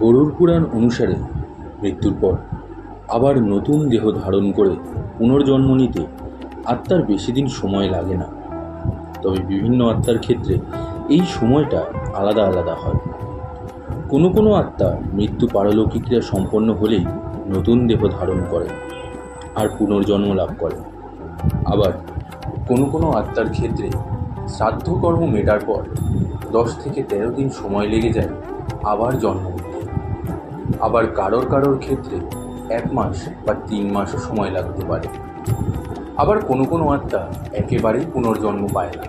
গরুর পুরাণ অনুসারে মৃত্যুর পর আবার নতুন দেহ ধারণ করে পুনর্জন্ম নিতে আত্মার বেশি দিন সময় লাগে না। তবে বিভিন্ন আত্মার ক্ষেত্রে এই সময়টা আলাদা আলাদা হয়। কোনো কোনো আত্মা মৃত্যু পারলৌকিক ক্রিয়া সম্পন্ন হলেই নতুন দেহ ধারণ করে আর পুনর্জন্ম লাভ করে। আবার কোনো কোনো আত্মার ক্ষেত্রে শ্রাদ্ধকর্ম মেটার পর দশ থেকে তেরো দিন সময় লেগে যায় আবার জন্ম আবার কারোর কারোর ক্ষেত্রে এক মাস বা তিন মাসও সময় লাগতে পারে। আবার কোনো কোনো আত্মা একেবারেই পুনর্জন্ম পায় না।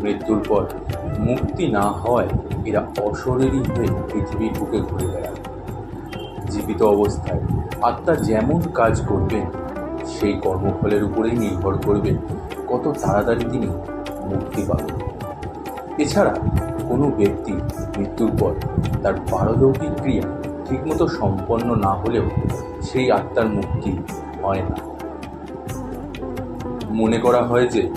মৃত্যুর পর মুক্তি না হওয়ায় এরা অশরীরী হয়ে পৃথিবীর বুকে ঘুরে বেড়ায়। জীবিত অবস্থায় আত্মা যেমন কাজ করবেন সেই কর্মফলের উপরেই নির্ভর করবে কত তাড়াতাড়ি তিনি মুক্তি পাবেন। এছাড়া কোনো ব্যক্তি মৃত্যুর পর তার পারলৌকিক ক্রিয়া ঠিকমতো সম্পন্ন না হলেও সেই আত্মার মুক্তি হয় না। মনে করা হয় যে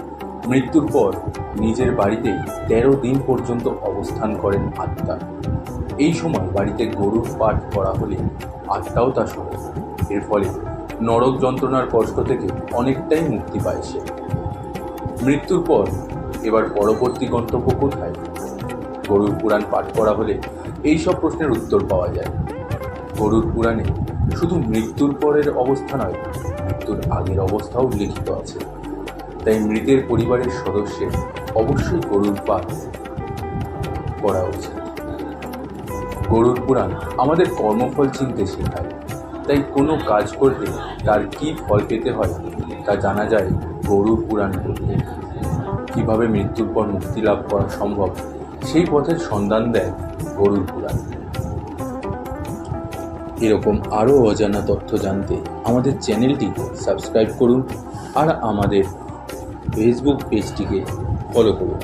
মৃত্যুর পর নিজের বাড়িতেই তেরো দিন পর্যন্ত অবস্থান করেন আত্মা। এই সময় বাড়িতে গরুর পাঠ করা হলে আত্মাও তা শোনে। এর ফলে নরক যন্ত্রণার কষ্ট থেকে অনেকটাই মুক্তি পায় সে। মৃত্যুর পর এবার পরবর্তী গন্তব্য কোথায়? গরুর পুরাণ পাঠ করা হলে এই সব প্রশ্নের উত্তর পাওয়া যায়। গরুর পুরাণে শুধু মৃত্যুর পরের অবস্থা নয়, মৃত্যুর আগের অবস্থাও লিখিত আছে। তাই মৃতের পরিবারের সদস্যের অবশ্যই গরুর পাঠ করা উচিত। গরুর পুরাণ আমাদের কর্মফল চিনতে শেখায়। তাই কোনো কাজ করতে তার কি ফল পেতে হয় তা জানা যায় গরুর পুরাণ করতে কীভাবে মৃত্যুর পর মুক্তি লাভ করা সম্ভব সেই পথের সন্ধান দেয় গরুর পুরাণ। এরকম আরও অজানা তথ্য জানতে আমাদের চ্যানেলটি সাবস্ক্রাইব করুন আর আমাদের ফেসবুক পেজটিকে ফলো করুন।